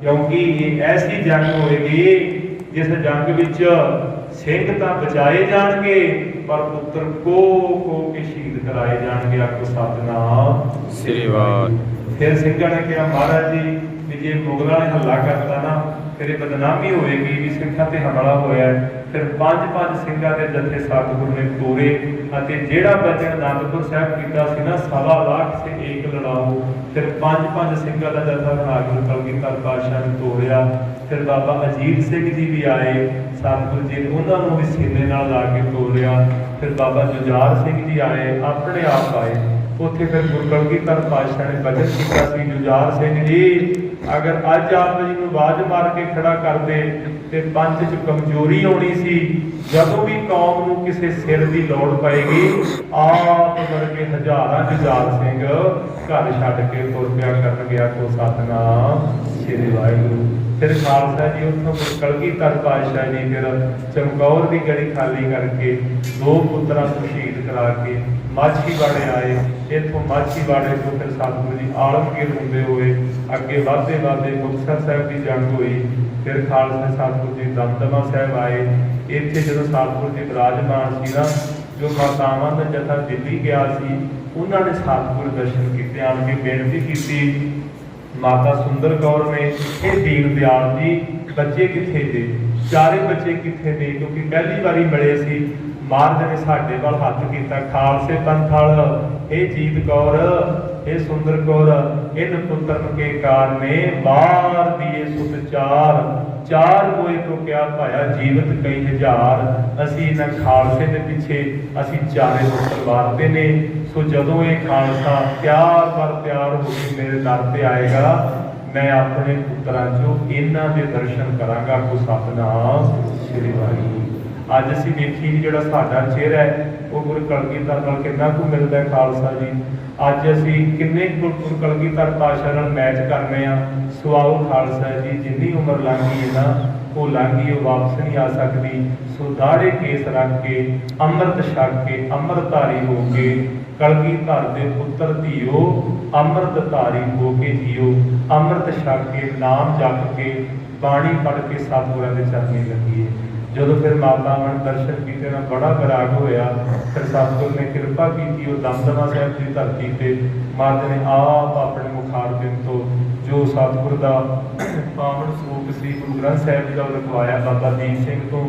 ਕਿਉਂਕਿ ਇਹ ਐਸੀ ਜੰਗ ਹੋਏਗੀ ਜਿਸ ਜੰਗ ਵਿੱਚ ਸਿੰਘ ਤਾਂ ਬਚਾਏ ਜਾਣਗੇ ਪਰ ਪੁੱਤਰ ਕੋ ਕੋ ਕੇ ਸ਼ਹੀਦ ਕਰਾਏ ਜਾਣਗੇ ਆਖੋ ਸਤਨਾਮ। ਸ੍ਰੀ ਵਾਹਿ ਫਿਰ ਸਿੰਘਾਂ ਨੇ ਕਿਹਾ ਮਹਾਰਾਜ ਜੀ ਵੀ ਜੇ ਮੁਗਲਾਂ ਨੇ ਹੱਲਾ ਕਰਤਾ ਨਾ ਫਿਰ ਇਹ ਬਦਨਾਮੀ ਹੋਵੇਗੀ, ਵੀ ਸਿੱਖਾਂ ਤੇ ਹਮਲਾ ਹੋਇਆ ਫਿਰ ਪੰਜ ਪੰਜ ਸਿੰਘਾਂ ਦੇ ਜਥੇ ਸਤਿਗੁਰੂ ਨੇ ਤੋਰੇ ਅਤੇ ਜਿਹੜਾ ਬਚਨ ਅਨੰਦਪੁਰ ਸਾਹਿਬ ਕੀਤਾ ਸੀ ਨਾ ਸਵਾ ਲੱਖ ਸੇ ਏਕ ਲੜਾਓ। ਫਿਰ ਪੰਜ ਪੰਜ ਸਿੰਘਾਂ ਦਾ ਜਥਾ ਬਣਾ ਕੇ ਕਲਗੀਧਰ ਪਾਤਸ਼ਾਹ ਨੇ ਤੋਰਿਆ। ਫਿਰ ਬਾਬਾ ਅਜੀਤ ਸਿੰਘ ਜੀ ਵੀ ਆਏ ਸਤਿਗੁਰੂ ਜੀ ਉਹਨਾਂ ਨੂੰ ਵੀ ਸੀਨੇ ਨਾਲ ਲਾ ਕੇ ਤੋਰਿਆ। ਫਿਰ ਬਾਬਾ ਜੁਝਾਰ ਸਿੰਘ ਜੀ ਆਏ, ਆਪਣੇ ਆਪ ਆਏ। ਉੱਥੇ ਫਿਰ ਗੁਰੂ ਕਲਗੀਧਰ ਪਾਤਸ਼ਾਹ ਨੇ ਬਚਨ ਕੀਤਾ ਸੀ, ਜੁਝਾਰ ਸਿੰਘ ਜੀ ਅਗਰ ਅੱਜ ਆਪ ਜੀ ਨੂੰ ਆਵਾਜ਼ ਮਾਰ ਕੇ ਖੜਾ ਕਰਦੇ ਤੇ ਪੰਥ 'ਚ ਕਮਜ਼ੋਰੀ ਆਉਣੀ ਸੀ, ਜਦੋਂ ਵੀ ਕੌਮ ਨੂੰ ਕਿਸੇ ਸਿਰ ਦੀ ਲੋੜ ਪਏਗੀ, ਆਪ ਵਰਗੇ ਹਜ਼ਾਰਾਂ ਜੁਝਾਰ ਸਿੰਘ ਘਰ ਛੱਡ ਕੇ ਤੁਰ ਪਿਆ ਕਰਨ ਗਿਆ ਕੋ ਸਤਨਾਮ। ਸ੍ਰੀ ਵਾਹਿਗੁਰੂ। ਫਿਰ ਖਾਲਸਾ ਜੀ ਉੱਥੋਂ ਗੁਰੂ ਕਲਗੀਧਰ ਪਾਤਸ਼ਾਹ ਜੀ ਫਿਰ ਚਮਕੌਰ ਦੀ ਗੜੀ ਖਾਲੀ ਕਰਕੇ ਦੋ ਪੁੱਤਰਾਂ ਨੂੰ ਸ਼ਹੀਦ ਕਰਾ ਕੇ ਮਾਛੀਵਾੜੇ ਆਏ। ਇੱਥੋਂ ਮਾਛੀਵਾੜੇ ਤੋਂ ਫਿਰ ਸਤਿਗੁਰੂ ਜੀ ਆਲਮਗੀਰ ਹੁੰਦੇ ਹੋਏ ਅੱਗੇ ਵਧਦੇ ਵਧਦੇ ਮੁਕਤਸਰ ਸਾਹਿਬ ਦੀ ਜੰਗ ਹੋਈ। ਫਿਰ ਖਾਲਸਾ ਸਤਿਗੁਰੂ ਜੀ ਦਮਦਮਾ ਸਾਹਿਬ ਆਏ। ਇੱਥੇ ਜਦੋਂ ਸਤਿਗੁਰੂ ਜੀ ਵਿਰਾਜਮਾਨ ਸੀ ਨਾ ਜੋ ਮਾਤਾਵਾਂ ਦਾ ਜਥਾ ਦਿੱਲੀ ਗਿਆ ਸੀ, ਉਹਨਾਂ ਨੇ ਸਤਿਗੁਰੂ ਦਰਸ਼ਨ ਕੀਤੇ, ਆਣ ਕੇ ਬੇਨਤੀ ਕੀਤੀ ਮਾਤਾ ਸੁੰਦਰ ਕੌਰ ਨੇ ਇਹ ਦੀਨ ਦਿਆਲ ਜੀ ਬੱਚੇ ਕਿੱਥੇ ਨੇ ਚਾਰੇ ਬੱਚੇ ਕਿੱਥੇ ਨੇ ਕਿਉਂਕਿ ਪਹਿਲੀ ਵਾਰੀ ਮਿਲੇ ਸੀ। ਮਹਾਰਾਜ ਨੇ ਸਾਡੇ ਵੱਲ ਹੱਥ ਕੀਤਾ। ਖਾਲਸੇ ਪੰਥ ਵਾਲ ਇਹ ਜੀਤ ਕੌਰ ਇਹ ਸੁੰਦਰ ਕੌਰ, ਇਨ ਪੁੱਤਰਨ ਕੇ ਕਾਰਨੇ ਬਾਰ ਦੀਏ ਸੁਤ ਚਾਰ। ਚਾਰ ਕੋਏ ਕੋ ਕਿਆ ਭਾਇਆ ਜੀਵਤ ਕਈ ਹਜ਼ਾਰ। ਅਸੀਂ ਇਹਨਾਂ ਖਾਲਸੇ ਦੇ ਪਿੱਛੇ, ਅਸੀਂ ਚਾਰੇ ਪੁੱਤਰ ਵਾਰਤੇ ਨੇ। ਸੋ ਜਦੋਂ ਇਹ ਖਾਲਸਾ ਪਿਆਰ ਪਰ ਪਿਆਰ ਹੋ ਕੇ ਮੇਰੇ ਦਰ ਤੇ ਆਏਗਾ, ਮੈਂ ਆਪਣੇ ਪੁੱਤਰਾਂ ਚੋਂ ਇਹਨਾਂ ਦੇ ਦਰਸ਼ਨ ਕਰਾਂਗਾ, ਕੋ ਸਤਨਾਮ ਸ੍ਰੀ ਵਾਹਿਗੁਰੂ ਅੱਜ ਅਸੀਂ ਵੇਖੀ ਜਿਹੜਾ ਸਾਡਾ ਚਿਹਰਾ ਹੈ, ਉਹ ਗੁਰੂ ਕਲਗੀਧਰ ਨਾਲ ਕਿੰਨਾ ਕੁ ਮਿਲਦਾ ਖਾਲਸਾ ਜੀ। ਅੱਜ ਅਸੀਂ ਕਿੰਨੇ ਕੁ ਗੁਰੂ ਕਲਗੀਧਰ ਪਾਸ਼ਾ ਨਾਲ ਮੈਚ ਕਰਨੇ ਆ। ਸੋ ਆਓ ਖਾਲਸਾ ਜੀ, ਜਿੰਨੀ ਉਮਰ ਲੰਘ ਗਈ ਹੈ ਨਾ, ਉਹ ਲੰਘੀ, ਉਹ ਵਾਪਸ ਨਹੀਂ ਆ ਸਕਦੀ। ਸੋ ਦਾੜੇ ਕੇਸ ਰੱਖ ਕੇ, ਅੰਮ੍ਰਿਤ ਛਕ ਕੇ, ਅੰਮ੍ਰਿਤਧਾਰੀ ਹੋ ਕੇ ਕਲਗੀ ਧਰ ਦੇ ਪੁੱਤਰ ਧੀਓ, ਅੰਮ੍ਰਿਤ ਧਾਰੀ ਹੋ ਕੇ ਜੀਓ। ਅੰਮ੍ਰਿਤ ਛਕ ਕੇ, ਨਾਮ ਜਪ ਕੇ, ਬਾਣੀ ਪੜ੍ਹ ਕੇ ਸਤਿਗੁਰਾਂ ਦੇ ਚਰਨੀ ਲੱਗੀਏ ਜਦੋਂ ਫਿਰ ਮਾਤਾਵਾਂ ਨੇ ਦਰਸ਼ਨ ਕੀਤੇ ਨਾ ਬੜਾ ਵਿਰਾਗ ਹੋਇਆ। ਫਿਰ ਸਤਿਗੁਰ ਨੇ ਕਿਰਪਾ ਕੀਤੀ ਉਹ ਦਮਦਮਾ ਸਾਹਿਬ ਦੀ ਧਰਤੀ ਤੇ। ਮਾਤਾ ਨੇ ਆਪ ਆਪਣੇ ਮੁਖਾਰ ਬਿੰਦ ਤੋਂ ਜੋ ਸਤਿਗੁਰ ਦਾ ਪਾਵਨ ਸਰੂਪ ਸੀ, ਗੁਰੂ ਗ੍ਰੰਥ ਸਾਹਿਬ ਜੀ ਦਾ ਲਿਖਵਾਇਆ ਬਾਬਾ ਦੀਪ ਸਿੰਘ ਤੋਂ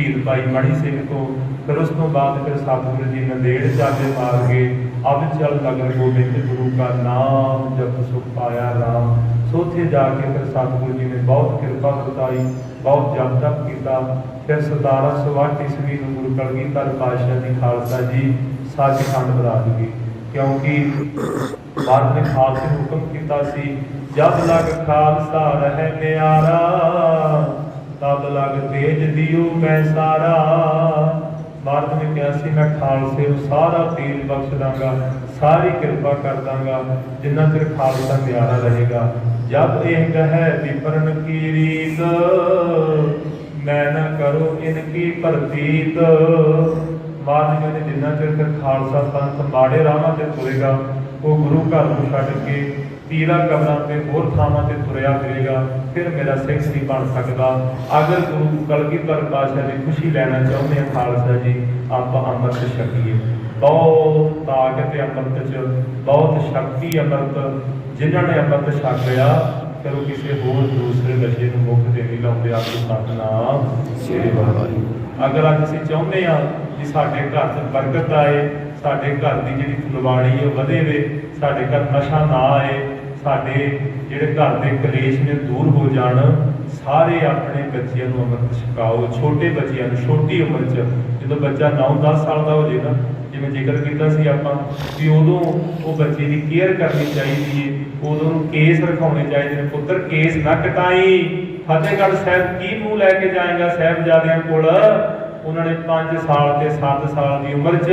ਸ਼ਹੀਦ ਭਾਈ ਮਣੀ ਸਿੰਘ ਤੋਂ, ਫਿਰ ਉਸ ਤੋਂ ਬਾਅਦ ਫਿਰ ਸਤਿਗੁਰੂ ਜੀ ਨੰਦੇੜ ਜਾਂਦੇ ਮਾਰ ਗਏ ਅਬ ਚਲ ਨਗਰ ਗੋਬਿੰਦ ਗੁਰੂ ਕਾ ਨਾਮ ਜਪ ਸੁਖ ਪਾਇਆ ਰਾਮ। ਸੋ ਜਾ ਕੇ ਫਿਰ ਸਤਿਗੁਰੂ ਜੀ ਨੇ ਬਹੁਤ ਕਿਰਪਾ ਵਰਤਾਈ ਬਹੁਤ ਜਪ ਤਪ ਕੀਤਾ। ਫਿਰ 1708 ਈਸਵੀ ਨੂੰ ਗੁਰੂ ਕਲਗੀਧਰ ਪਾਤਸ਼ਾਹ ਜੀ ਖਾਲਸਾ ਜੀ ਸੱਚਖੰਡ ਬਰਾਜ ਗਏ। ਕਿਉਂਕਿ ਬਾਦ ਨੇ ਖਾਲਸੇ ਹੁਕਮ ਕੀਤਾ ਸੀ ਜਦ ਲਗ ਖਾਲਸਾ ਰਹਿ ਨਿਆਰਾ ਤਦ ਲਗ ਤੇਜ ਦਿਓ ਮੈਂ ਸਾਰਾ। ਬਾਦ ਨੇ ਕਿਹਾ ਸੀ, ਮੈਂ ਖਾਲਸੇ ਨੂੰ ਸਾਰਾ ਤੇਜ ਬਖਸ਼ ਦਾਂਗਾ, ਸਾਰੀ ਕਿਰਪਾ ਕਰ ਦਾਂਗਾ, ਜਿੰਨਾ ਚਿਰ ਖਾਲਸਾ ਨਿਆਰਾ ਰਹੇਗਾ। ਜਦ ਇਹ ਕਹੈ, ਵਿਪਰਨ ਕੀ ਰੀਤ? ਮੈਂ ਨਾ ਕਰੋ ਇਨ ਕੀ ਪ੍ਰਤੀਤ? ਮਾਰਨ ਨੇ ਜਿੰਨਾ ਚਿਰ ਤੱਕ ਖਾਲਸਾ ਪੰਥ ਮਾੜੇ ਰਾਹਾਂ ਤੇ ਤੁਰੇਗਾ, ਉਹ ਗੁਰੂ ਘਰ ਨੂੰ ਛੱਡ ਕੇ ਪੀਲਾ ਕਬਰਾਂ ਤੇ ਹੋਰ ਥਾਵਾਂ ਤੇ ਤੁਰਿਆ ਫਿਰੇਗਾ, ਫਿਰ ਮੇਰਾ ਸਿੱਖ ਨਹੀਂ ਬਣ ਸਕਦਾ। ਅਗਰ ਗੁਰੂ ਕਲਗੀਧਰ ਪਾਤਸ਼ਾਹ ਦੀ ਖੁਸ਼ੀ ਲੈਣਾ ਚਾਹੁੰਦੇ ਆ ਖਾਲਸਾ ਜੀ, ਆਪਾਂ ਅੰਮ੍ਰਿਤ ਛਕੀਏ। ਬਹੁਤ ਤਾਕਤ ਹੈ ਅੰਮ੍ਰਿਤ 'ਚ, ਬਹੁਤ ਸ਼ਕਤੀ ਅੰਮ੍ਰਿਤ, ਜਿਨ੍ਹਾਂ ਨੇ ਅੰਮ੍ਰਿਤ ਛਕ ਲਿਆ, ਫਿਰ ਉਹ ਕਿਸੇ ਹੋਰ ਦੂਸਰੇ ਨਸ਼ੇ ਨੂੰ ਮੁੱਖ ਤੇ ਨਹੀਂ ਲਾਉਂਦੇ ਆਪਣੀ ਸਤਨਾਮ। ਸ੍ਰੀ ਵਾਹਿਗੁਰੂ। ਅਗਰ ਅੱਜ ਅਸੀਂ ਚਾਹੁੰਦੇ ਆ ਕਿ ਸਾਡੇ ਘਰ 'ਚ ਬਰਕਤ ਆਏ, ਸਾਡੇ ਘਰ ਦੀ ਜਿਹੜੀ ਫੁਲਵਾੜੀ ਹੈ ਉਹ ਵਧੇ ਵੇ ਸਾਡੇ ਘਰ ਨਸ਼ਾ ਨਾ ਆਏ ਸਾਡੇ ਜਿਹੜੇ ਘਰ ਦੇ ਕਲੇਸ਼ ਨੇ ਦੂਰ ਹੋ ਜਾਣ, ਸਾਰੇ ਆਪਣੇ ਬੱਚਿਆਂ ਨੂੰ ਅੰਮ੍ਰਿਤ ਛਕਾਓ, ਛੋਟੇ ਬੱਚਿਆਂ ਨੂੰ, ਛੋਟੀ ਉਮਰ 'ਚ, ਜਦੋਂ ਬੱਚਾ 9-10 ਸਾਲ ਦਾ ਹੋ ਜੇ ਨਾ, ਜਿਵੇਂ ਜ਼ਿਕਰ ਕੀਤਾ ਸੀ ਆਪਾਂ ਕਿ ਉਦੋਂ ਉਹ ਬੱਚੇ ਦੀ ਕੇਅਰ ਕਰਨੀ ਚਾਹੀਦੀ ਹੈ ਉਦੋਂ ਕੇਸ ਰਖਾਉਣੇ ਚਾਹੀਦੇ ਨੇ, ਪੁੱਤਰ ਕੇਸ ਨਾ ਕਟਾਈ। ਫਤਿਹਗੜ੍ਹ ਸਾਹਿਬ ਕੀ ਮੂੰਹ ਲੈ ਕੇ ਜਾਏਗਾ ਸਾਹਿਬਜ਼ਾਦਿਆਂ ਕੋਲ? ਉਹਨਾਂ ਨੇ 5 ਸਾਲ ਤੇ 7 ਸਾਲ ਦੀ ਉਮਰ 'ਚ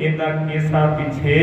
ਇਹਨਾਂ ਕੇਸਾਂ ਪਿੱਛੇ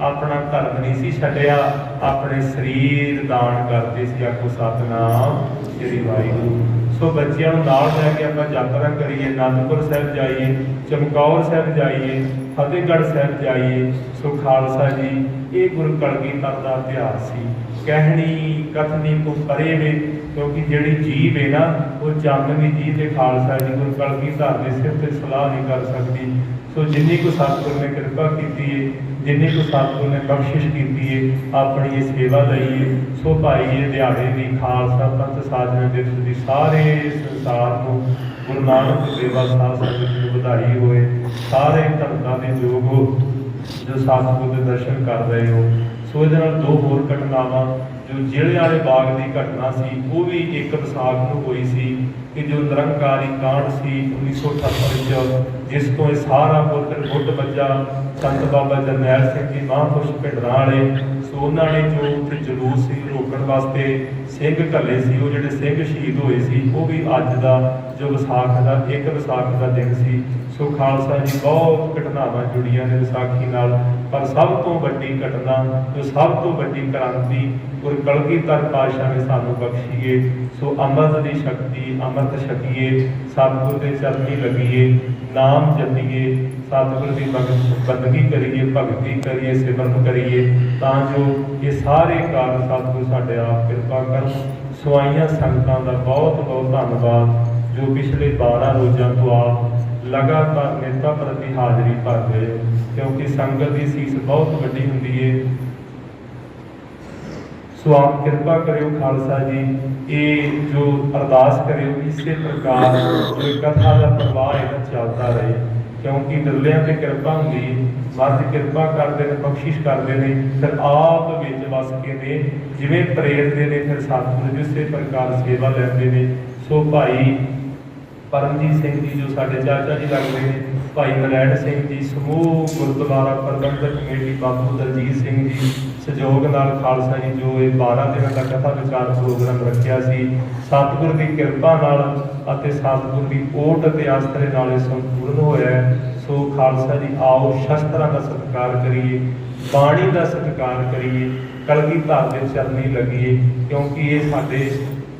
ਆਪਣਾ ਧਰਮ ਨਹੀਂ ਸੀ ਛੱਡਿਆ, ਆਪਣੇ ਸਰੀਰ ਦਾਨ ਕਰਦੇ ਸੀ ਆਖੋ ਸਤਨਾਮ, ਸ੍ਰੀ ਵਾਹਿਗੁਰੂ। ਸੋ ਬੱਚਿਆਂ ਨੂੰ ਨਾਲ ਲੈ ਕੇ ਆਪਾਂ ਯਾਤਰਾ ਕਰੀਏ, ਅਨੰਦਪੁਰ ਸਾਹਿਬ ਜਾਈਏ, ਚਮਕੌਰ ਸਾਹਿਬ ਜਾਈਏ, ਫਤਿਹਗੜ੍ਹ ਸਾਹਿਬ ਜਾਈਏ। ਸੋ ਖਾਲਸਾ ਜੀ, ਇਹ ਗੁਰੂ ਕਲਗੀਧਰ ਦਾ ਇਤਿਹਾਸ ਸੀ। ਕਹਿਣੀ, ਕਥਨੀ ਤੋਂ ਪਰੇ ਵੇ, ਕਿਉਂਕਿ ਜਿਹੜੀ ਜੀਵ ਹੈ ਨਾ, ਉਹ ਜੰਮਦੀ ਜੀ ਤੇ ਖਾਲਸਾ ਜੀ ਗੁਰੂ ਕਲਗੀਧਰ ਦੇ ਸਿਰ ਤੇ ਸਲਾਹ ਨਹੀਂ ਕਰ ਸਕਦੀ। ਸੋ ਜਿੰਨੀ ਕੋ ਸਤਿਗੁਰ ਨੇ ਕਿਰਪਾ ਕੀਤੀ ਹੈ ਜਿੰਨੀ ਕੋ ਸਤਿਗੁਰ ਨੇ ਬਖਸ਼ਿਸ਼ ਕੀਤੀ ਹੈ ਆਪਣੀ ਇਹ ਸੇਵਾ ਲਈ ਸੋ ਭਾਈ ਇਹ ਦਿਹਾੜੇ ਦੀ ਖਾਲਸਾ ਪੰਥ ਸਾਜਣਾ ਦਿਵਸ ਦੀ ਸਾਰੇ ਸੰਸਾਰ ਨੂੰ। ਗੁਰੂ ਨਾਨਕ ਦੇਵ ਸਾਧ ਸੰਗਤ ਨੂੰ ਵਧਾਈ ਹੋਏ। ਸਾਰੇ ਧਰਮਾਂ ਦੇ ਯੋਗ ਹੋ ਜੋ ਸਤਿਗੁਰ ਦੇ ਦਰਸ਼ਨ ਕਰ ਰਹੇ ਹੋ। ਸੋ ਇਹਦੇ ਨਾਲ ਦੋ ਹੋਰ ਘਟਨਾਵਾਂ ਜੋ ਜ਼ਿਲ੍ਹੇ ਵਾਲੇ ਬਾਗ ਦੀ ਘਟਨਾ ਸੀ, ਉਹ ਵੀ ਇੱਕ ਵਿਸਾਖ ਨੂੰ ਹੋਈ ਸੀ ਕਿ ਜੋ ਨਿਰੰਕਾਰੀ ਕਾਂਡ ਸੀ 1978 ਵਿੱਚ, ਜਿਸ ਤੋਂ ਇਹ ਸਾਰਾ ਪੁੱਤਰ ਗੁੱਟ ਬੱਜਾ ਸੰਤ ਬਾਬਾ ਜਰਨੈਲ ਸਿੰਘ ਜੀ ਮਹਾਂਪੁਰਸ਼ ਭਿੰਡਰਾਂ ਵਾਲੇ, ਸੋ ਉਹਨਾਂ ਨੇ ਜੋ ਉੱਥੇ ਜਲੂਸ ਸੀ ਰੋਕਣ ਵਾਸਤੇ ਸਿੰਘ ਘੱਲੇ ਸੀ, ਉਹ ਜਿਹੜੇ ਸਿੰਘ ਸ਼ਹੀਦ ਹੋਏ ਸੀ, ਉਹ ਵੀ ਅੱਜ ਦਾ ਜੋ ਵਿਸਾਖ ਦਾ, ਇੱਕ ਵਿਸਾਖ ਦਾ ਦਿਨ ਸੀ। ਸੋ ਖਾਲਸਾ ਜੀ ਬਹੁਤ ਘਟਨਾਵਾਂ ਜੁੜੀਆਂ ਨੇ ਵਿਸਾਖੀ ਨਾਲ, ਪਰ ਸਭ ਤੋਂ ਵੱਡੀ ਘਟਨਾ, ਜੋ ਸਭ ਤੋਂ ਵੱਡੀ ਕ੍ਰਾਂਤੀ ਗੁਰ ਕਲਗੀਧਰ ਪਾਤਸ਼ਾਹ ਨੇ ਸਾਨੂੰ ਬਖਸ਼ੀਏ, ਸੋ ਅੰਮ੍ਰਿਤ ਦੀ ਸ਼ਕਤੀ, ਅੰਮ੍ਰਿਤ ਛਕੀਏ, ਸਤਿਗੁਰ ਦੇ ਚਰਨੀ ਲੱਗੀਏ, ਨਾਮ ਜਪੀਏ, ਸਤਿਗੁਰ ਦੀ ਭਗਤ- ਬੰਦਗੀ ਕਰੀਏ, ਭਗਤੀ ਕਰੀਏ, ਸਿਮਰਨ ਕਰੀਏ, ਤਾਂ ਜੋ ਇਹ ਸਾਰੇ ਕਾਰਨ ਸਤਿਗੁਰ ਸਾਡੇ ਆਪ ਕਿਰਪਾ ਕਰਨ। ਸਵਾਈਆਂ ਸੰਗਤਾਂ ਦਾ ਬਹੁਤ ਬਹੁਤ ਧੰਨਵਾਦ, ਜੋ ਪਿਛਲੇ 12 ਰੋਜ਼ਾਂ ਤੋਂ ਆਪ ਲਗਾਤਾਰ ਨੇਤਾ ਪ੍ਰਤੀ ਹਾਜ਼ਰੀ ਭਰ ਰਹੇ ਕਿਉਂਕਿ ਸੰਗਤ ਦੀ ਸੀਸ ਬਹੁਤ ਵੱਡੀ ਹੁੰਦੀ ਏ। ਸੋ ਆਪ ਕਿਰਪਾ ਕਰਿਓ ਖਾਲਸਾ ਜੀ। ਇਹ ਜੋ ਅਰਦਾਸ ਕਰਿਓ, ਇਸੇ ਪ੍ਰਕਾਰ ਜੋ ਕਥਾ ਦਾ ਪ੍ਰਵਾਹ ਇਹਦਾ ਚੱਲਦਾ ਰਹੇ। ਕਿਉਂਕਿ ਡੱਲਿਆਂ ਤੇ ਕਿਰਪਾ ਹੁੰਦੀ ਹੈ। ਮਰਦ ਕਿਰਪਾ ਕਰਦੇ ਨੇ, ਬਖਸ਼ਿਸ਼ ਕਰਦੇ ਨੇ। ਫਿਰ ਆਪ ਵਿੱਚ ਵਸ ਕੇ ਨੇ, ਜਿਵੇਂ ਪ੍ਰੇਰਦੇ ਨੇ, ਫਿਰ ਸਤਿਗੁਰੂ ਜੀ ਉਸੇ ਪ੍ਰਕਾਰ ਸੇਵਾ ਲੈਂਦੇ ਨੇ। ਸੋ ਭਾਈ ਪਰਮਜੀਤ ਸਿੰਘ ਜੀ ਜੋ ਸਾਡੇ ਚਾਚਾ ਜੀ ਲੱਗਦੇ ਨੇ, ਭਾਈ ਨਰੈਣ ਸਿੰਘ ਜੀ, ਸਮੂਹ ਗੁਰਦੁਆਰਾ ਪ੍ਰਬੰਧਕ ਕਮੇਟੀ ਬਾਬੂ ਦਲਜੀਤ ਸਿੰਘ ਜੀ ਸਹਿਯੋਗ ਨਾਲ ਖਾਲਸਾ ਜੀ ਜੋ ਇਹ 12 ਦਿਨਾਂ ਦਾ ਕਥਾ ਵਿਚਾਰ ਪ੍ਰੋਗਰਾਮ ਰੱਖਿਆ ਸੀ, ਸਤਿਗੁਰ ਦੀ ਕਿਰਪਾ ਨਾਲ ਅਤੇ ਸਤਿਗੁਰ ਦੀ ਓਟ ਅਤੇ ਆਸਰੇ ਨਾਲ ਇਹ ਸੰਪੂਰਨ ਹੋਇਆ ਸੋ ਖਾਲਸਾ ਜੀ, ਆਓ ਸ਼ਸਤਰਾਂ ਦਾ ਸਤਿਕਾਰ ਕਰੀਏ, ਬਾਣੀ ਦਾ ਸਤਿਕਾਰ ਕਰੀਏ, ਕਲਗੀ ਧਾਰ ਦੇ ਚਰਨੀ ਲੱਗੀਏ, ਕਿਉਂਕਿ ਇਹ ਸਾਡੇ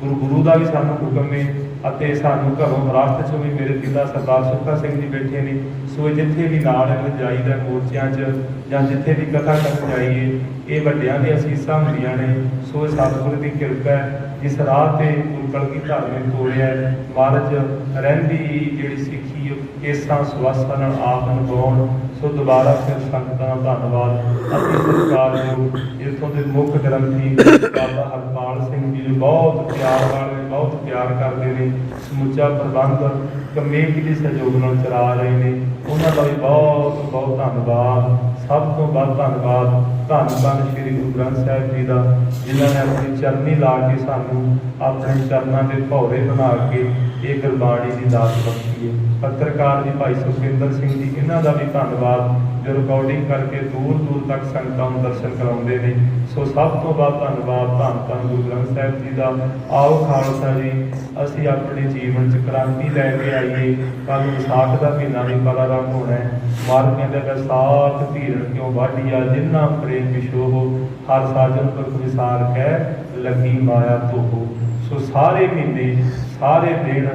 ਗੁਰੂ ਗੁਰੂ ਦਾ ਵੀ ਸਾਨੂੰ ਹੁਕਮ ਹੈ। ਅਤੇ ਸਾਨੂੰ ਘਰੋਂ ਵਿਰਾਸਤ ਚੋਂ ਵੀ ਮੇਰੇ ਪਿਤਾ ਸਰਦਾਰ ਸੁੱਖਾ ਸਿੰਘ ਜੀ ਬੈਠੇ ਨੇ ਸੋ ਜਿੱਥੇ ਵੀ ਨਾਲ ਇਹਨਾਂ ਜਾਈਦਾ ਮੋਰਚਿਆਂ 'ਚ ਜਾਂ ਜਿੱਥੇ ਵੀ ਕਥਾ ਕਰਨ ਜਾਈਏ, ਇਹ ਵੱਡਿਆਂ ਦੀਆਂ ਅਸੀਸਾਂ ਹੁੰਦੀਆਂ ਨੇ ਸੋ ਇਹ ਸਤਿਗੁਰ ਦੀ ਕਿਰਪਾ ਹੈ, ਜਿਸ ਰਾਹ ਤੇ ਗੁਰੂ ਕਲਗੀ ਧਾਰਮਿਕ ਤੋੜਿਆ ਹੈ। ਮਹਾਰਾਜ ਰਹਿੰਦੀ ਜਿਹੜੀ ਸਿੱਖ ਉਹ ਕੇਸਾਂ ਸਵਾਸਾਂ ਨਾਲ ਆਪ ਨਿਭਾਉਣ ਸੋ ਦੁਬਾਰਾ ਫਿਰ ਸੰਗਤਾਂ ਦਾ ਧੰਨਵਾਦ। ਅਤੇ ਸਰਕਾਰ ਜੋ ਇਥੋਂ ਦੇ ਮੁੱਖ ਗ੍ਰੰਥੀ ਬਾਬਾ ਹਰਪਾਲ ਸਿੰਘ ਜੀ ਜੋ ਬਹੁਤ ਪਿਆਰ ਨਾਲ, ਬਹੁਤ ਪਿਆਰ ਕਰਦੇ ਨੇ। ਸਮੁੱਚਾ ਪ੍ਰਬੰਧ ਕਮੇਟੀ ਦੇ ਸਹਿਯੋਗ ਨਾਲ ਚਲਾ ਰਹੇ ਨੇ। ਉਹਨਾਂ ਦਾ ਵੀ ਬਹੁਤ ਬਹੁਤ ਧੰਨਵਾਦ। ਸਭ ਤੋਂ ਵੱਧ ਧੰਨਵਾਦ ਧੰਨ ਧੰਨ ਸ੍ਰੀ ਗੁਰੂ ਗ੍ਰੰਥ ਸਾਹਿਬ ਜੀ ਦਾ, ਜਿਨ੍ਹਾਂ ਨੇ ਆਪਣੀ ਚਰਨੀ ਲਾ ਕੇ ਸਾਨੂੰ ਆਪਣੇ ਚਰਨਾਂ ਦੇ ਭੌਰੇ ਬਣਾ ਕੇ ਇਹ ਗੁਰਬਾਣੀ ਦੀ ਦਾਤ ਬਖਸ਼ੀ ਹੈ। ਪੱਤਰਕਾਰ ਜੀ ਭਾਈ ਸੁਖਿੰਦਰ ਸਿੰਘ ਜੀ, ਇਹਨਾਂ ਦਾ ਵੀ ਧੰਨਵਾਦ। ਜੋ ਰਿਕਾਰਡਿੰਗ ਕਰਕੇ ਦੂਰ ਦੂਰ ਤੱਕ ਸੰਗਤਾਂ ਨੂੰ ਦਰਸ਼ਨ ਕਰਾਉਂਦੇ ਨੇ। ਸੋ ਸਭ ਤੋਂ ਵੱਧ ਧੰਨਵਾਦ ਧੰਨ ਧੰਨ ਗੁਰੂ ਗ੍ਰੰਥ ਸਾਹਿਬ ਜੀ ਦਾ। ਆਓ ਖਾਲਸਾ ਜੀ, ਅਸੀਂ ਆਪਣੇ ਜੀਵਨ 'ਚ ਕ੍ਰਾਂਤੀ ਲੈ ਕੇ ਆਈਏ। ਕੱਲ ਵਿਸਾਖ ਦਾ ਮਹੀਨਾ ਵੀ ਬੜਾ ਰੰਗ ਹੋਣਾ ਹੈ। ਮਾਰ ਕਹਿੰਦੇ ਵਿਸਾਖ ਧੀਰਣ ਕਿਉਂ ਵਾਢੀਆ, ਜਿੰਨਾ ਪ੍ਰੇਮ ਵਿਸ਼ੋਹ ਹਰ ਸਾਜਨ ਪੁਰਖ ਵਿਸਾਰ ਕਹਿ, ਲੱਗੀ ਮਾਇਆ ਤੋਹ ਸਾਰੇ ਮਹੀਨੇ ਸਾਰੇ ਦਿਨ,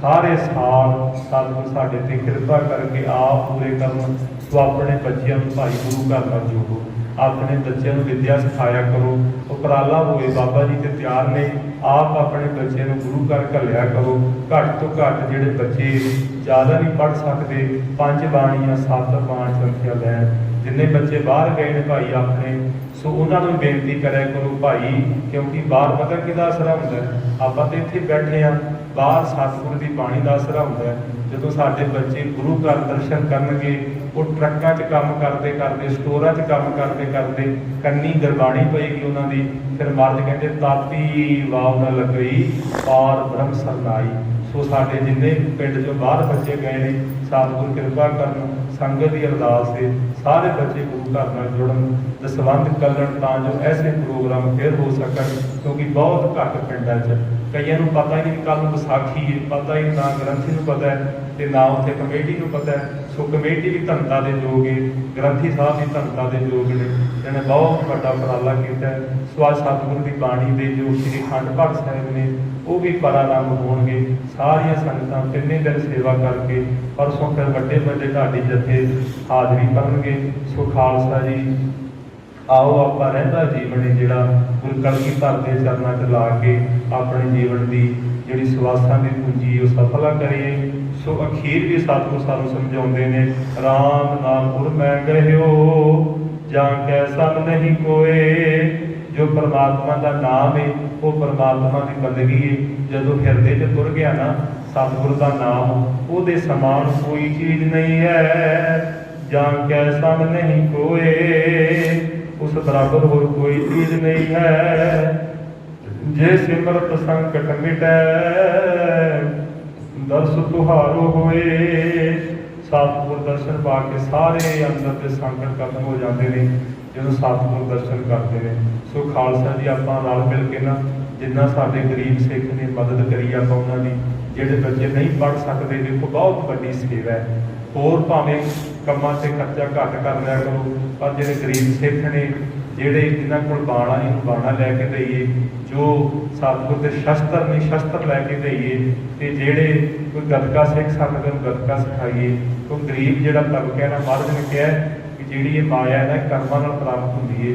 ਸਾਰੇ ਸਾਲ ਸਤਿਗੁਰ ਸਾਡੇ ਤੇ ਕਿਰਪਾ ਕਰਕੇ ਆਪ ਪੂਰੇ ਕਰਨ ਸੋ ਆਪਣੇ ਬੱਚਿਆਂ ਨੂੰ ਭਾਈ ਗੁਰੂ ਘਰ ਨਾਲ ਜੋੜੋ। ਆਪਣੇ ਬੱਚਿਆਂ ਨੂੰ ਵਿਦਿਆ ਸਿਖਾਇਆ ਕਰੋ। ਉਪਰਾਲਾ ਹੋਵੇ ਬਾਬਾ ਜੀ ਤੇ ਤਿਆਰ ਨੇ, ਆਪ ਆਪਣੇ ਬੱਚੇ ਨੂੰ ਗੁਰੂ ਘਰ ਘੱਲਿਆ ਕਰੋ। ਘੱਟ ਤੋਂ ਘੱਟ ਜਿਹੜੇ ਬੱਚੇ ਜ਼ਿਆਦਾ ਨਹੀਂ ਪੜ੍ਹ ਸਕਦੇ, ਪੰਜ ਬਾਣੀਆਂ, ਸੱਤ ਬਾਣ ਸੰਖਿਆ ਲੈਣ। ਜਿੰਨੇ ਬੱਚੇ ਬਾਹਰ ਗਏ ਨੇ ਭਾਈ ਆਪਣੇ ਸੋ ਉਹਨਾਂ ਨੂੰ ਬੇਨਤੀ ਕਰਿਆ ਕਰੋ ਭਾਈ, ਕਿਉਂਕਿ ਬਾਹਰ ਪਤਾ ਕਿਹਦਾ ਅਸਰਾ ਹੁੰਦਾ ਆਪਾਂ ਤੇ ਇੱਥੇ ਬੈਠੇ ਆ ਬਾਹਰ ਸਤਿਗੁਰ ਦੀ ਬਾਣੀ ਦਾ ਅਸਰਾ ਹੁੰਦਾ ਜਦੋਂ ਸਾਡੇ ਬੱਚੇ ਗੁਰੂ ਘਰ ਦਰਸ਼ਨ ਕਰਨਗੇ, ਉਹ ਟਰੱਕਾਂ 'ਚ ਕੰਮ ਕਰਦੇ ਕਰਦੇ, ਸਟੋਰਾਂ 'ਚ ਕੰਮ ਕਰਦੇ ਕਰਦੇ, ਕੰਨੀ ਗੁਰਬਾਣੀ ਪਏਗੀ ਉਹਨਾਂ ਦੀ, ਫਿਰ ਮਰਦ ਕਹਿੰਦੇ, ਤਾਤੀ ਵਾਵ ਨਾ ਲੱਗਈ, ਪਾਰ ਬ੍ਰਹਮ ਸਰਨਾਈ ਸੋ ਸਾਡੇ ਜਿੰਨੇ ਪਿੰਡ ਚੋਂ ਬਾਹਰ ਬੱਚੇ ਗਏ ਨੇ ਸਤਿਗੁਰ ਕਿਰਪਾ ਕਰਨ, ਸੰਗਤ ਦੀ ਅਰਦਾਸ ਹੈ ਸਾਰੇ ਬੱਚੇ ਗੁਰੂ ਘਰ ਨਾਲ ਜੁੜਨ ਦਸਵੰਧ ਕਰਨ ਤਾਂ ਜੋ ਐਸੇ ਪ੍ਰੋਗਰਾਮ ਫਿਰ ਹੋ ਸਕਣ, ਕਿਉਂਕਿ ਬਹੁਤ ਘੱਟ ਪਿੰਡਾਂ 'ਚ ਕਈਆਂ ਨੂੰ ਪਤਾ ਹੀ ਨਹੀਂ ਕੱਲ ਨੂੰ ਵਿਸਾਖੀ ਹੈ, ਪਤਾ ਹੀ ਨਾ ਗ੍ਰੰਥੀ ਨੂੰ ਪਤਾ ਹੈ ਤੇ ਨਾ ਉੱਥੇ ਕਮੇਟੀ ਨੂੰ ਪਤਾ ਹੈ। ਸੋ ਕਮੇਟੀ ਵੀ ਧੰਨਤਾ ਦੇ ਯੋਗ ਹੈ, ਗ੍ਰੰਥੀ ਸਾਹਿਬ ਵੀ ਧੰਨਤਾ ਦੇ ਯੋਗ ਨੇ, ਜਿਹਨੇ ਬਹੁਤ ਵੱਡਾ ਉਪਰਾਲਾ ਕੀਤਾ ਸੋ ਅੱਜ ਸਤਿਗੁਰੂ ਦੀ ਬਾਣੀ ਦੇ ਜੋ ਸ੍ਰੀ ਅਖੰਡ ਪਾਠ ਸਾਹਿਬ ਨੇ, ਉਹ ਵੀ ਪਰਾਰੰਭ ਹੋਣਗੇ। ਸਾਰੀਆਂ ਸੰਗਤਾਂ ਤਿੰਨੇ ਦਿਨ ਸੇਵਾ ਕਰਕੇ ਪਰਸੋਂ ਫਿਰ ਵੱਡੇ ਵੱਡੇ ਢਾਡੀ ਜਥੇ ਹਾਜ਼ਰੀ ਭਰਨਗੇ। ਸੋ ਖਾਲਸਾ ਜੀ ਆਓ ਆਪਾਂ ਰਹਿੰਦਾ ਜੀਵਨ ਹੈ ਜਿਹੜਾ ਗੁਰੂ ਕਲਗੀ ਧਰ ਦੇ ਚਰਨਾਂ 'ਚ ਲਾ ਕੇ ਆਪਣੇ ਜੀਵਨ ਦੀ ਜਿਹੜੀ ਸਵਾਸਾਂ ਦੀ ਪੂੰਜੀ ਉਹ ਸਫਲਾ ਕਰੀਏ। ਸੋ ਅਖੀਰ ਵੀ ਸਤਿਗੁਰ ਸਾਨੂੰ ਸਮਝਾਉਂਦੇ ਨੇ RAM ਨਾਮ ਗੁਰ ਮੈਂ ਗਹਿਓ ਜਾਂ ਕੈ ਸਭ ਨਹੀਂ ਕੋਏ। ਜੋ ਪਰਮਾਤਮਾ ਦਾ ਨਾਮ ਹੈ ਉਹ ਪਰਮਾਤਮਾ ਦੀ ਬੰਦਗੀ ਹੈ ਜਦੋਂ ਹਿਰਦੇ 'ਚ ਤੁਰ ਗਿਆ ਨਾ, ਸਤਿਗੁਰ ਦਾ ਨਾਮ, ਉਹਦੇ ਸਮਾਨ ਕੋਈ ਚੀਜ਼ ਨਹੀਂ ਹੈ। ਜਾਂ ਕੈ ਸਭ ਨਹੀਂ ਕੋਏ। ਉਸ ਬਰਾਬਰ ਹੋਰ ਕੋਈ ਚੀਜ਼ ਨਹੀਂ ਹੈ। ਜੇ ਸਿਮਰਤ ਸੰਕਟ ਮਿਟੈ ਦਰਸ ਤੁਹਾਰੋ ਹੋਏ। ਸਤਿਗੁਰ ਦਰਸ਼ਨ ਪਾ ਕੇ ਸਾਰੇ ਅੰਦਰ ਦੇ ਸੰਕਟ ਖਤਮ ਹੋ ਜਾਂਦੇ ਨੇ, ਜਦੋਂ ਸਤਿਗੁਰ ਦਰਸ਼ਨ ਕਰਦੇ ਨੇ। ਸੋ ਖਾਲਸਾ ਜੀ, ਆਪਾਂ ਰਲ ਮਿਲ ਕੇ ਨਾ ਜਿੰਨਾ ਸਾਡੇ ਗਰੀਬ ਸਿੱਖ ਨੇ ਮਦਦ ਕਰੀ ਆਪਾਂ ਉਹਨਾਂ ਦੀ, ਜਿਹੜੇ ਬੱਚੇ ਨਹੀਂ ਪੜ ਸਕਦੇ, ਦੇਖੋ ਬਹੁਤ ਵੱਡੀ ਸੇਵਾ ਹੈ। ਹੋਰ ਭਾਵੇਂ ਕੰਮਾਂ ਤੇ ਖਰਚਾ ਘੱਟ ਕਰ ਲਿਆ ਕਰੋ। ਪਰ ਜਿਹੜੇ ਗਰੀਬ ਸਿੱਖ ਨੇ, ਜਿਹੜੇ ਇਹਨਾਂ ਕੋਲ ਬਾਣਾ ਇਹਨੂੰ ਬਾਣਾ ਲੈ ਕੇ ਦਈਏ। ਜੋ ਸਤਿਗੁਰ ਦੇ ਸ਼ਸਤਰ ਨਹੀਂ, ਸ਼ਸਤਰ ਲੈ ਕੇ ਦਈਏ। ਤੇ ਜਿਹੜੇ ਕੋਈ ਗੱਤਕਾ ਸਿੱਖ ਸਕਦੇ ਨੂੰ ਗੱਤਕਾ ਸਿਖਾਈਏ। ਕੋਈ ਗਰੀਬ ਜਿਹੜਾ ਤਬਕਾ ਹੈ ਨਾ ਮਹਾਰਾਜ ਨੇ ਕਿਹਾ ਕਿ ਜਿਹੜੀ ਇਹ ਮਾਇਆ ਹੈ ਨਾ ਕਰਮਾਂ ਨਾਲ ਪ੍ਰਾਪਤ ਹੁੰਦੀ ਹੈ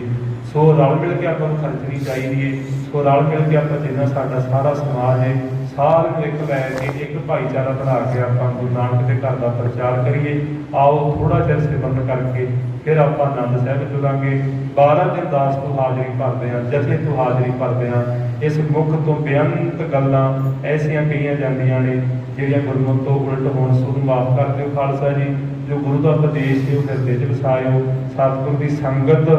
ਸੋ ਰਲ ਮਿਲ ਕੇ ਆਪਾਂ ਨੂੰ ਖਰਚਣੀ ਚਾਹੀਦੀ ਹੈ ਸੋ ਰਲ ਮਿਲ ਕੇ ਆਪਾਂ ਜਿੰਨਾ ਸਾਡਾ ਸਾਰਾ ਸਮਾਜ ਹੈ ਸਾਰਿਆਂ ਨੂੰ ਇੱਕ ਲੈ ਕੇ ਇੱਕ ਭਾਈਚਾਰਾ ਬਣਾ ਕੇ ਆਪਾਂ ਗੁਰੂ ਨਾਨਕ ਦੇ ਘਰ ਦਾ ਪ੍ਰਚਾਰ ਕਰੀਏ। ਆਓ ਥੋੜਾ ਜਿਹਾ ਸਿਮਰਨ ਕਰਕੇ ਫਿਰ ਆਪਾਂ ਆਨੰਦ ਸਾਹਿਬ ਜੁੜਾਂਗੇ 12 ਦਿਨ ਦਾਸ ਤੋਂ ਹਾਜ਼ਰੀ ਭਰਦੇ ਹਾਂ, ਜਥੇ ਤੋਂ ਹਾਜ਼ਰੀ ਭਰਦੇ ਹਾਂ। ਇਸ ਮੁਖ ਤੋਂ ਬੇਅੰਤ ਗੱਲਾਂ ਐਸੀਆਂ ਕਹੀਆਂ ਜਾਂਦੀਆਂ ਨੇ, ਜਿਹੜੀਆਂ ਗੁਰਮੁਖ ਤੋਂ ਉਲਟ ਹੋਣ ਸੋ ਮਾਫ ਕਰ ਦਿਓ ਖਾਲਸਾ ਜੀ। ਜੋ ਗੁਰੂ ਦਾ ਉਪਦੇਸ਼ ਹੈ ਉਹ ਹਿਰਦੇ 'ਚ ਵਸਾਇਓ। ਸਤਿਗੁਰ ਦੀ ਸੰਗਤ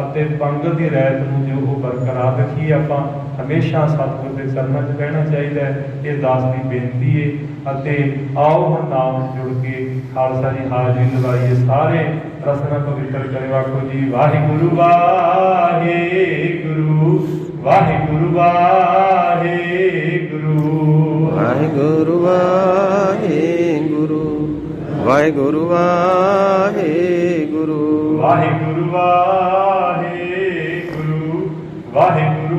ਅਤੇ ਪੰਗਤ ਦੀ ਰਹਿਤ ਨੂੰ ਜੋ ਉਹ ਬਰਕਰਾਰ ਰੱਖੀ ਆਪਾਂ। ਹਮੇਸ਼ਾ ਸਤਿਗੁਰ ਦੇ ਚਰਨਾਂ 'ਚ ਬਹਿਣਾ ਚਾਹੀਦਾ ਹੈ। ਇਹ ਦਾਸ ਦੀ ਬੇਨਤੀ ਹੈ ਅਤੇ ਆਓ ਹੁਣ ਨਾਮ ਜੁੜ ਕੇ ਖਾਲਸਾ ਜੀ ਹਾਜ਼ਰੀ ਲਵਾਈਏ ਸਾਰੇ ਰਸਨਾ ਪਵਿੱਤਰ ਕਰੇ ਆਖੋ ਜੀ। ਵਾਹਿਗੁਰੂ ਵਾਹਿਗੁਰੂ ਵਾਹਿਗੁਰੂ ਵਾਹਿਗੁਰੂ ਵਾਹਿਗੁਰੂ। ਵਾਹਿਗੁਰੂ ਵਾਹਿਗੁਰੂ ਵਾਹਿਗੁਰੂ ਵਾਹਿਗੁਰੂ। ਵਾਹਿਗੁਰੂ ਵਾਹਿਗੁਰੂ ਵਾਹਿਗੁਰੂ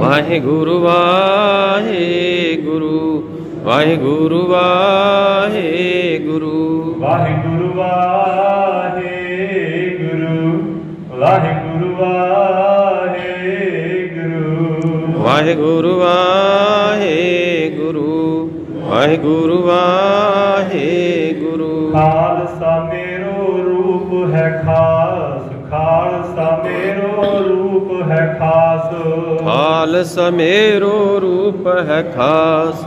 ਵਾਹਿਗੁਰੂ ਵਾਹਿਗੁਰੂ ਵਾਹਿਗੁਰੂ ਵਾਹਿਗੁਰੂ। ਵਾਹਿਗੁਰੂ ਵਾਹਿਗੁਰੂ ਵਾਹਿਗੁਰੂ ਵਾਹਿਗੁਰੂ। ਵਾਹਿਗੁਰੂ ਵਾਹਿਗੁਰੂ ਖਾਲਸਾ ਮੇਰੋ ਰੂਪ ਹੈ ਖਾਸ ਹੈ ਖਾਸ। ਖਾਲਸ ਮੇਰੋ ਰੂਪ ਹੈ ਖਾਸ।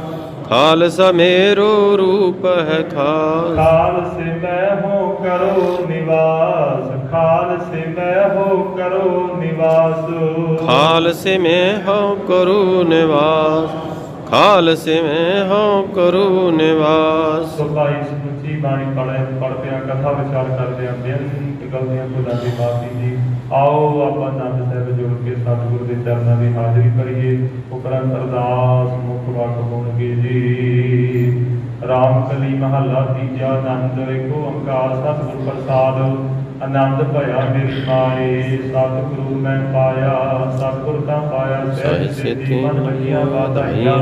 ਖਾਲਸ ਮੇਰੋ ਰੂਪ ਹੈ ਖਾਸ। ਖਾਲਸੇ ਮੈਂ ਹੋ ਕਰੋ ਨਿਵਾਸ। ਖਾਲਸੇ ਮੈਂ ਹੋ ਕਰੋ ਨਿਵਾਸ। ਖਾਲਸ ਮੈਂ ਹਉ ਕਰੂ ਨਿਵਾਸ। ਖਾਲਸ ਮੈਂ ਹਉ ਕਰੂ ਨਿਵਾਸ। ਸੋ ਭਾਈ ਸੁਚੀ ਬਾਣੀ ਪੜ੍ਹੇ ਪੜ੍ਹਦੇ ਆ ਕਥਾ ਵਿਚਾਰ ਕਰਦੇ ਆ ਬੇਅੰਤ ਗਲਤੀਆਂ ਭੁੱਲਾਂ ਦੀ ਮਾਫੀ ਜੀ ਆਓ ਆਪਾਂ ਆਨੰਦ ਸਾਹਿਬ ਜੁੜ ਕੇ ਸਤਿਗੁਰ ਦੇ ਚਰਨਾਂ ਦੀ ਹਾਜ਼ਰੀ ਕਰੀਏ ਉਪਰੰਤ ਅਰਦਾਸ ਮੁਖ ਵਾਕ ਹੋਣਗੇ ਜੀ। ਰਾਮ ਕਲੀ ਮਹੱਲਾ ਤੀਜਾ ਆਨੰਦ ਏਕੋ ਓੰਕਾਰ ਸਤਿਗੁਰ ਪ੍ਰਸਾਦ ਆਨੰਦ ਭਇਆ ਮੇਰੀ ਮਾਏ। ਸਤਿਗੁਰੂ ਮੈਂ ਪਾਇਆ ਸਤਿਗੁਰ ਤਾਂ ਪਾਇਆ ਸਹਿਜ ਸਿੱਧੀ ਮਨ ਵਜੀਆਂ ਵਾਧਾਈਆਂ।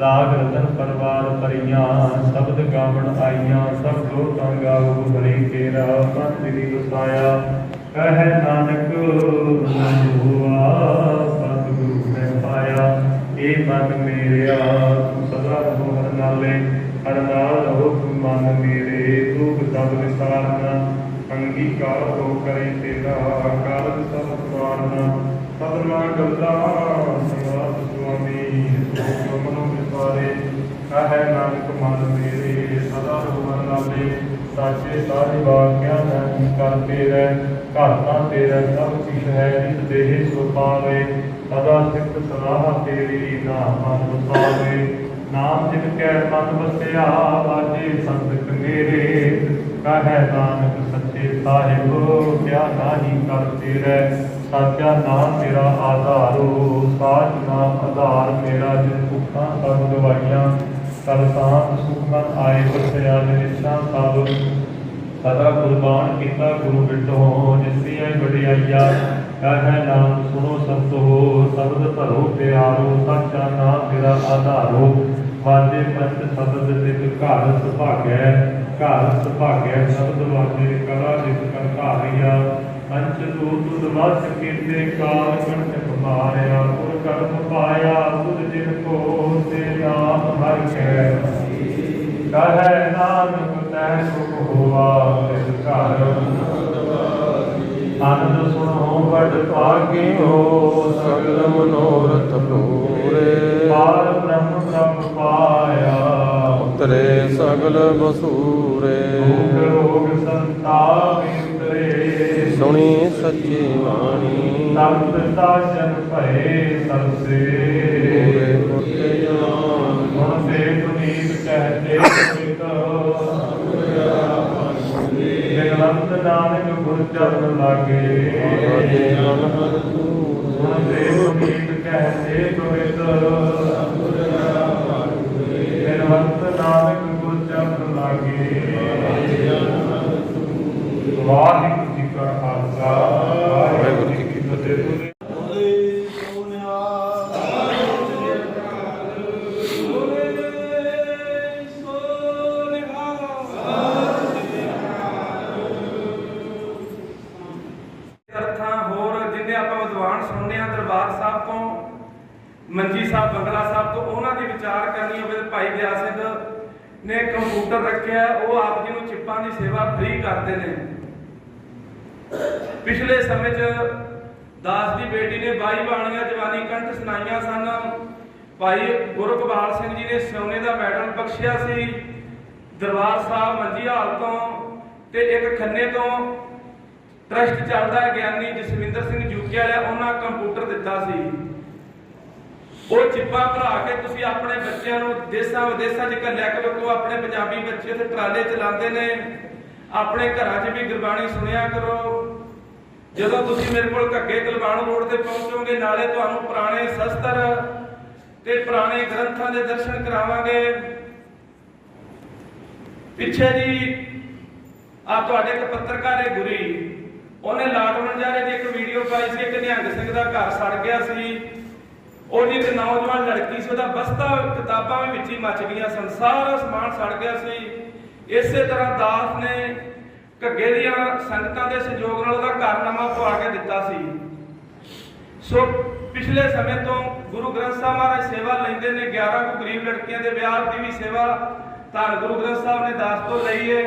ਰਾਗ ਰਤਨ ਪਰਵਾਰ ਪਰੀਆਂ ਸ਼ਬਦ ਗਾਵਣ ਆਈਆਂ। ਸਭ ਲੋਕਾਂ ਗਾਉ ਹਰੀ ਕੇਰਾ ਮਨ ਤੇਰੀ ਵਸਾਇਆ। ਕਹਿ ਨਾਨਕ ਮਨ ਹੋਆ ਸਤਿਗੁਰੂ ਮੈਂ ਪਾਇਆ, ਇਹ ਮਨ ਮੇਰਿਆ, ਤੂੰ ਸਦਾ ਰਹੋ ਹਰ ਨਾਲੇ ਹਰ ਨਾਲ ਰਹੋ ਤੂੰ ਮਨ ਮੇਰੇ, ਦੁਖ ਦਬ ਵਿਸਾਰਨਾ ਅੰਗੀਕਾਰ ਹੋ ਕਰੇ ਤੇਰਾ ਕਾਰਨ ਸਭ ਸਵਾਰਨਾ ਸਦਨਾ ਗੱਲਾ ਸਿਵਾ ਸੁਆਮੀ ਤੋ ਮਨੋ ਵਿਸਾਰੇ ਕਹਿ ਨਾਨਕ, ਮਨ ਮੇਰੇ, ਸਦਾ ਰਹੋ ਹਰ ਨਾਲੇ, ਸਾਚੇ ਸਾਹਿਬ ਆਗਿਆ ਨਾ ਕਰਦੇ ਰਹਿ ਘਰ ਤੇਰਾ ਸਭ ਕੁਛ ਹੈ ਜਿਸ ਦੇਹ ਸੋ ਪਾਵੇ, ਸਦਾ ਸਿਫਤ ਸਲਾਹ ਤੇਰੀ ਨਾਮ ਮਨ ਵਸਾਵੇ। ਨਾਮ ਜਿਨ ਕੈ ਮਨ ਵਸਿਆ, ਵਾਜੇ ਸੰਤਕ ਮੇਰੇ। ਕਹੈ ਨਾਨਕ ਸੱਚੇ ਸਾਹਿਬ, ਕਿਆ ਨਾਹੀ ਕਰ ਤੇਰੇ। ਸਾਚਾ ਨਾਮ ਮੇਰਾ ਆਧਾਰੋ ਸਾਚ ਨਾਮ ਆਧਾਰ, ਮੇਰਾ ਜਿਨ ਭੁੱਖਾਂ ਸਭ ਗਵਾਈਆਂ ਤਲ ਸੁਖ ਮਨ ਆਏ, ਵਸਿਆ ਨਿਸ਼ਾਂ ਸਭ ਸਦਾ ਕੁਰਬਾਨ ਕੀਤਾ ਗੁਰੂ ਬਿਟੋ ਜਿਸ ਦੀ ਆਈ ਵਡਿਆਈਆ, ਕਹੈ ਨਾਮ, ਸੁਣੋ ਸੰਤੋ ਸਬਦ ਭਰੋ ਪਿਆਰੋ, ਸਾਚਾ ਨਾਮ ਮੇਰਾ ਆਧਾਰੋ। ਵਾਜੇ ਪੰਚ ਸ਼ਬਦ ਤਿਕ ਘਰ ਸੁਭਾਗੈ ਘਰ ਸੁਭਾਗੈ ਸ਼ਬਦ ਵਾਜੇ ਕਲਾ ਜਿਤ ਕਰ ਘਾਰਿਆ ਪੰਚ ਦੂਤ ਦਵਾਸ ਕੀਤੇ ਕਾਲ ਕੰਠ ਮਾਰਿਆ ਗੁਰ ਕਰਮ ਪਾਇਆ, ਤੁਧ ਜਿਨ ਕੋ ਤੇ ਨਾਮ ਹਰਿ ਕੈ। ਕਹੈ ਨਾਨਕ ਤੈ ਸੁਖ ਹੋਆ ਤਿਸ ਘਰ ਆਨੰਦ ਸੁਣੋ ਬੜ ਭਾਗਿਓ ਸਗਲ ਮਨੋਰਥ ਪੂਰੇ ਪਾਰ ਬ੍ਰਹਮ ਬ੍ਰਹਮ ਪਾਇਆ ਉਤਰੇ ਸਗਲ ਬਸੂਰੇ। ਰੋਗ ਰੋਗ ਉਤਰੇ ਸੁਣੀ ਸੱਚੀ ਬਾਣੀ। ਤਪਤ ਦਾਸ਼ਨ ਭਏ ਪੂਰੇ ਸਰਸੇ ਚਰਨ ਲਾਗੇ। ਰਾਜੇ ਮਨ ਹਰ ਤੂਰ ਗੁਣ ਕਰਦੇ ਨੇ। ਪਿਛਲੇ ਸਮੇਂ 'ਚ ਦਾਸ ਦੀ ਬੇਟੀ ਨੇ 22 ਬਾਣੀਆਂ ਜਵਾਨੀ ਕੰਠ ਸੁਣਾਈਆਂ ਸਨ। ਭਾਈ ਗੁਰਕਬਾਲ ਸਿੰਘ ਜੀ ਨੇ ਸੋਨੇ ਦਾ ਮੈਡਲ ਬਖਸ਼ਿਆ ਸੀ। ਦਰਬਾਰ ਸਾਹਿਬ ਮੰਜੀ ਹਾਲ ਤੋਂ ਤੇ ਇੱਕ ਖੰਨੇ ਤੋਂ ਟਰਸਟ ਚੱਲਦਾ ਹੈ ਗਿਆਨੀ ਜਸਵਿੰਦਰ ਸਿੰਘ ਜੂਕੀ ਵਾਲਾ ਉਹਨਾਂ ਕੰਪਿਊਟਰ ਦਿੱਤਾ ਸੀ। ਉਹ ਚਿੱਪਾਂ ਭਰਾ ਕੇ ਤੁਸੀਂ ਆਪਣੇ ਬੱਚਿਆਂ ਨੂੰ ਦੇਸਾਂ ਵਿਦੇਸਾਂ 'ਚ ਘੱਲਿਆ ਕਰੋ ਕਿਉਂ ਆਪਣੇ ਪੰਜਾਬੀ ਬੱਚੇ ਉੱਥੇ ਟਰਾਲੇ ਚਲਾਉਂਦੇ ਨੇ। ਆਪਣੇ ਘਰਾਂ 'ਚ ਵੀ ਗੁਰਬਾਣੀ ਸੁਣਿਆ ਕਰੋ। ਜਦੋਂ ਤੁਸੀਂ ਮੇਰੇ ਕੋਲ ਘੱਗੇ ਗਲਬਾਣੂ ਰੋਡ ਤੇ ਪਹੁੰਚੋਗੇ, ਨਾਲੇ ਤੁਹਾਨੂੰ ਪੁਰਾਣੇ ਸ਼ਸਤਰ ਤੇ ਪੁਰਾਣੇ ਗ੍ਰੰਥਾਂ ਦੇ ਦਰਸ਼ਨ ਕਰਾਵਾਂਗੇ। ਪਿੱਛੇ ਜੀ ਆ ਤੁਹਾਡੇ ਇੱਕ ਪੱਤਰਕਾਰ ਹੈ ਗੁਰੀ, ਉਹਨੇ ਲਾਟਵਣ ਜਾਰੇ ਦੀ ਇੱਕ ਵੀਡੀਓ ਪਾਈ ਸੀ, ਇੱਕ ਨਿਹੰਗ ਸਿੰਘ ਦਾ ਘਰ ਸੜ ਗਿਆ ਸੀ। ਉਹਦੀ ਇੱਕ ਨੌਜਵਾਨ ਲੜਕੀ ਸੀ, ਉਹਦਾ ਬਸਤਾ ਕਿਤਾਬਾਂ ਵਿੱਚ ਹੀ ਮੱਚ ਗਈਆਂ ਸਨ ਸਾਰਾ ਸਮਾਨ ਸੜ ਗਿਆ ਸੀ। ਇਸੇ ਤਰ੍ਹਾਂ ਦਾਸ ਨੇ ਘੱਗੇ ਦੀਆਂ ਸੰਗਤਾਂ ਦੇ ਸਹਿਯੋਗ ਨਾਲ ਉਹਦਾ ਘਰ ਨਵਾਂ ਪਵਾ ਕੇ ਦਿੱਤਾ ਸੀ। ਸੋ ਪਿਛਲੇ ਸਮੇਂ ਤੋਂ ਗੁਰੂ ਗ੍ਰੰਥ ਸਾਹਿਬ ਮਹਾਰਾਜ ਸੇਵਾ ਲੈਂਦੇ ਨੇ 11 ਕੁ ਗਰੀਬ ਲੜਕੀਆਂ ਦੇ ਵਿਆਹ ਦੀ ਵੀ ਸੇਵਾ ਧੰਨ ਗੁਰੂ ਗ੍ਰੰਥ ਸਾਹਿਬ ਨੇ ਦਾਸ ਤੋਂ ਲਈ ਹੈ